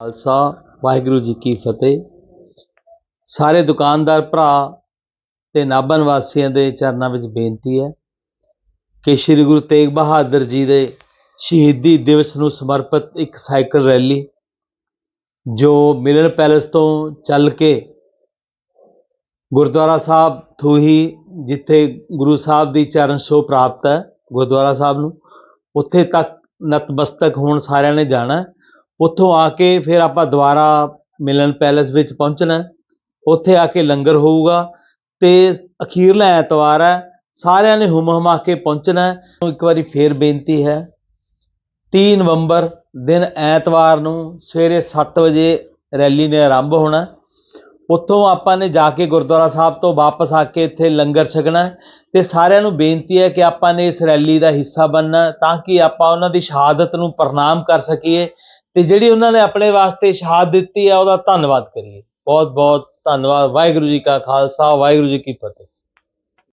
ਖਾਲਸਾ, ਵਾਹਿਗੁਰੂ ਜੀ ਕੀ ਫਤਿਹ। ਸਾਰੇ ਦੁਕਾਨਦਾਰ ਭਰਾ ਤੇ ਨਾਭਾ ਨਿਵਾਸੀਆਂ ਦੇ ਚਰਨਾਂ ਵਿੱਚ ਬੇਨਤੀ ਹੈ ਕਿ ਸ੍ਰੀ ਗੁਰੂ ਤੇਗ ਬਹਾਦਰ ਜੀ ਦੇ ਸ਼ਹੀਦੀ ਦਿਵਸ ਨੂੰ ਸਮਰਪਿਤ ਇੱਕ ਸਾਈਕਲ ਰੈਲੀ, ਜੋ ਮਿਲਨ ਪੈਲੇਸ ਤੋਂ ਚੱਲ ਕੇ ਗੁਰਦੁਆਰਾ ਸਾਹਿਬ ਥੂਹੀ ਜਿੱਥੇ ਗੁਰੂ ਸਾਹਿਬ ਦੀ ਚਰਨ ਸ਼ੋ ਪ੍ਰਾਪਤ ਹੈ ਗੁਰਦੁਆਰਾ ਸਾਹਿਬ ਨੂੰ, ਉੱਥੇ ਤੱਕ ਨਤਮਸਤਕ ਹੋਣ ਸਾਰਿਆਂ ਨੇ ਜਾਣਾ ਉੱਥੋਂ ਆ ਕੇ ਫਿਰ ਆਪਾਂ ਦੁਬਾਰਾ ਮਿਲਨ ਪੈਲੇਸ ਵਿੱਚ ਪਹੁੰਚਣਾ ਉੱਥੇ ਆ ਕੇ ਲੰਗਰ ਹੋਊਗਾ ਤੇ ਅਖੀਰਲਾ ਐਤਵਾਰ ਹੈ। ਸਾਰਿਆਂ ਨੇ ਹੁਮ ਹੁਮਾ ਕੇ ਪਹੁੰਚਣਾ ਇੱਕ ਵਾਰੀ ਫੇਰ ਬੇਨਤੀ ਹੈ 30 ਨਵੰਬਰ ਦਿਨ ਐਤਵਾਰ ਨੂੰ ਸਵੇਰੇ 7 ਵਜੇ ਰੈਲੀ ਨੇ ਆਰੰਭ ਹੋਣਾ ਉੱਥੋਂ ਆਪਾਂ ਨੇ ਜਾ ਕੇ ਗੁਰਦੁਆਰਾ ਸਾਹਿਬ ਤੋਂ ਵਾਪਸ ਆ ਕੇ ਇੱਥੇ ਲੰਗਰ ਛਕਣਾ ਹੈ। ਤੇ ਸਾਰਿਆਂ ਨੂੰ ਬੇਨਤੀ ਹੈ ਕਿ ਆਪਾਂ ਨੇ ਇਸ ਰੈਲੀ ਦਾ ਹਿੱਸਾ ਬਣਨਾ ਤਾਂ ਕਿ ਆਪਾਂ ਉਹਨਾਂ ਦੀ ਸ਼ਹਾਦਤ ਨੂੰ ਪ੍ਰਣਾਮ ਕਰ ਸਕੀਏ ਤੇ ਜਿਹੜੀ ਉਹਨਾਂ ਨੇ ਆਪਣੇ ਵਾਸਤੇ ਸ਼ਹਾਦਤ ਦਿੱਤੀ ਹੈ, ਉਹਦਾ ਧੰਨਵਾਦ ਕਰੀਏ। ਬਹੁਤ ਬਹੁਤ ਧੰਨਵਾਦ। ਵਾਹਿਗੁਰੂ ਜੀ ਕਾ ਖਾਲਸਾ, ਵਾਹਿਗੁਰੂ ਜੀ ਕੀ ਫਤਿਹ।